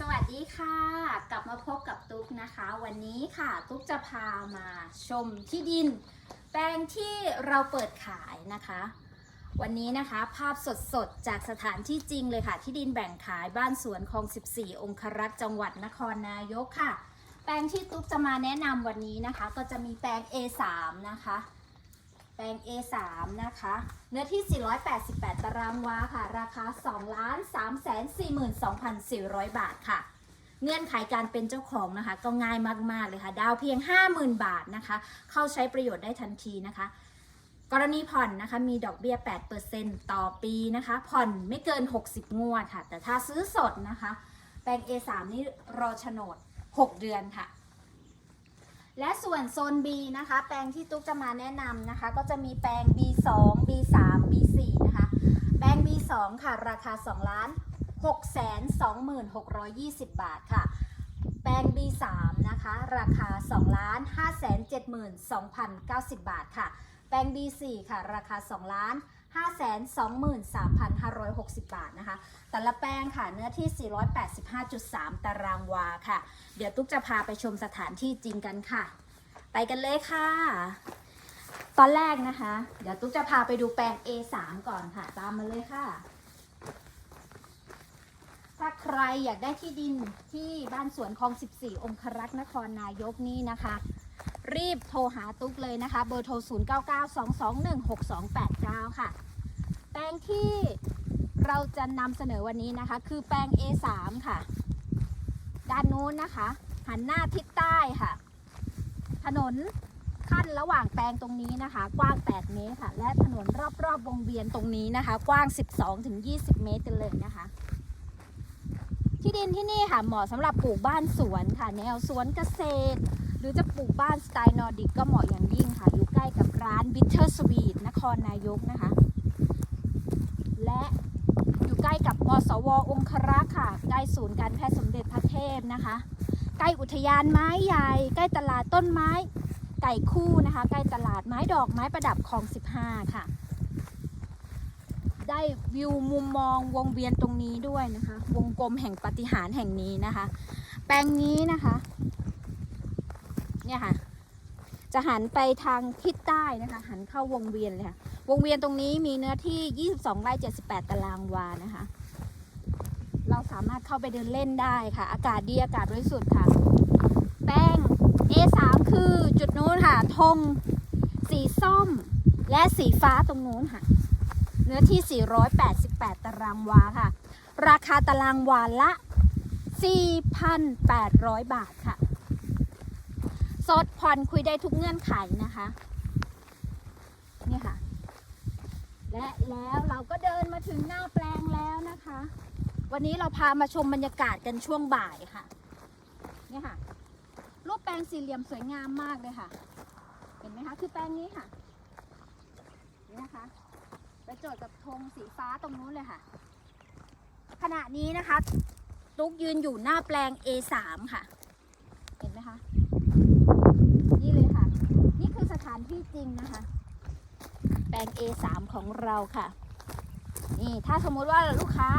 สวัสดีค่ะ กลับมาพบกับตุ๊กนะคะ วันนี้ค่ะ ตุ๊กจะพามาชมที่ดิน แปลงที่เราเปิดขายนะคะ วันนี้นะคะภาพสดๆ จากสถานที่จริงเลยค่ะ ที่ดินแบ่งขายบ้านสวนคลอง 14 องครักษ์จังหวัดนครนายกค่ะ แปลงที่ตุ๊กจะมาแนะนำวันนี้นะคะ ก็จะมีแปลง A3 นะคะ แปลง A3 นะคะ เนื้อที่ 488 ตารางวาค่ะ ราคา2 3 4 2 4 0 0 บาทค่ะ เงื่อนไขการเป็นเจ้าของนะคะ ก็ง่ายมาก ๆ เลยค่ะ ดาวเพียง 50,000 บาทนะคะ เข้าใช้ประโยชน์ได้ทันทีนะคะ กรณีผ่อนนะคะ มีดอกเบี้ย 8%ต่อปีนะคะ ผ่อนไม่เกิน 60 งวดค่ะ แต่ถ้าซื้อสดนะคะ แปลง A3 นี่รอโฉนด 6 เดือนค่ะ และส่วนโซน B นะคะ แปลงที่ตุ๊กจะมาแนะนำนะคะ ก็จะมีแปลง B2 B3 B4 นะคะ แปลง B2 ค่ะ ราคา2ล้าน6แสน26,620 บาทค่ะ แปลง B3 นะคะ ราคา2ล้าน5แสน72,090 บาทค่ะ แปลง B4 ค่ะ ราคา2ล้าน 5แสน23,560 บาทนะคะ แต่ละแปลงค่ะ เนื้อที่ 485.3 ตารางวาค่ะ เดี๋ยวตุ๊กจะพาไปชมสถานที่จริงกันค่ะ ไปกันเลยค่ะ ตอนแรกนะคะ เดี๋ยวตุ๊กจะพาไปดูแปลง A3 ก่อนค่ะ ตามมาเลยค่ะ ถ้าใครอยากได้ที่ดินที่บ้านสวนคลอง 14 องครักษ์นครนายกนี่นะคะ รีบโทรหาตุ๊กเลยนะคะ เบอร์โทร 0992216289 ค่ะ แปลงที่เราจะนำเสนอวันนี้นะคะ คือแปลง A3 ค่ะ ด้านนู้นนะคะ หันหน้าทิศใต้ค่ะ ถนนขั้นระหว่างแปลงตรงนี้นะคะ กว้าง 8 เมตรค่ะ และถนนรอบๆวงเวียนตรงนี้นะคะ กว้าง 12-20 เมตรกันเลยนะคะที่ดินที่นี่ค่ะเหมาะสำหรับปลูกบ้านสวนค่ะ แนวสวนเกษตร หรือจะปลูกบ้านสไตล์นอร์ดิกก็เหมาะอย่างยิ่งค่ะ อยู่ใกล้กับร้าน Bitter Sweet นครนายกนะคะ และอยู่ใกล้กับมสวองครักษ์ค่ะ ใกล้ศูนย์การแพทย์สมเด็จพระเทพนะคะ ใกล้อุทยานไม้ใหญ่ ใกล้ตลาดต้นไม้ไก่คู่นะคะ ใกล้ตลาดไม้ดอกไม้ประดับคลอง 15 ค่ะ ได้วิวมุมมองวงเวียนตรงนี้ด้วยนะคะ วงกลมแห่งปฏิหารแห่งนี้นะคะ แปลงนี้นะคะ เนี่ยค่ะ จะหันไปทางทิศใต้นะคะ หันเข้าวงเวียนเลยค่ะ วงเวียนตรงนี้มีเนื้อที่ 22ไร่78 ตารางวานะคะ เราสามารถเข้าไปเดินเล่นได้ค่ะ อากาศดีอากาศบริสุทธิ์ค่ะ แป้ง A3 คือจุดนู้นค่ะธงสีส้มและสีฟ้าตรงนู้นค่ะ เนื้อที่ 488 ตารางวาค่ะ ราคาตารางวาละ 4,800 บาทค่ะ สดผ่อนคุยได้ทุกเงื่อนไขนะคะ นี่ค่ะ และแล้วเราก็เดินมาถึงหน้าแปลงแล้วนะคะ วันนี้เราพามาชมบรรยากาศกันช่วงบ่ายค่ะ นี่ค่ะ รูปแปลงสี่เหลี่ยมสวยงามมากเลยค่ะ เห็นไหมคะ คือแปลงนี้ค่ะ นี่นะคะไปโจทย์กับธงสีฟ้าตรงนู้นเลยค่ะ ขณะนี้นะคะ ตุ๊กยืนอยู่หน้าแปลง A3 ค่ะ เห็นไหมคะ นี่เลยค่ะ นี่คือสถานที่จริ งนะคะ แปลง A3 ของเราค่ะ นี่ถ้าสมมุติว่าลูกค้า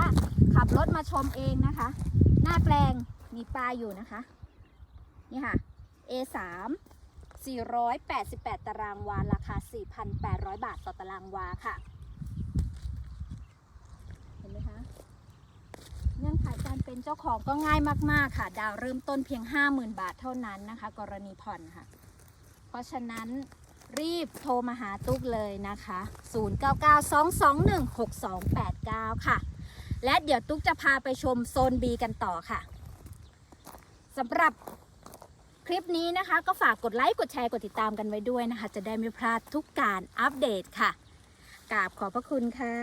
ขับรถมาชมเองนะคะ หน้าแปลงมีปลาอยู่นะคะ นี่ค่ะ A3 488 ตารางวา ราคา 4,800 บาทต่อตารางวาค่ะ เห็นไหมคะ เงื่อนไขการเป็นเจ้าของก็ง่ายมาก ๆ ค่ะ ดาวเริ่มต้นเพียง 50,000 บาทเท่านั้นนะคะ กรณีผ่อนค่ะ เพราะฉะนั้น รีบโทรมาหาตุ๊กเลยนะคะ 0992216289 ค่ะ และเดี๋ยวตุ๊กจะพาไปชมโซน B กันต่อค่ะสำหรับคลิปนี้นะคะ ก็ฝากกดไลค์กดแชร์กดติดตามกันไว้ด้วยนะคะ จะได้ไม่พลาดทุกการอัปเดตค่ะกราบขอบพระคุณค่ะ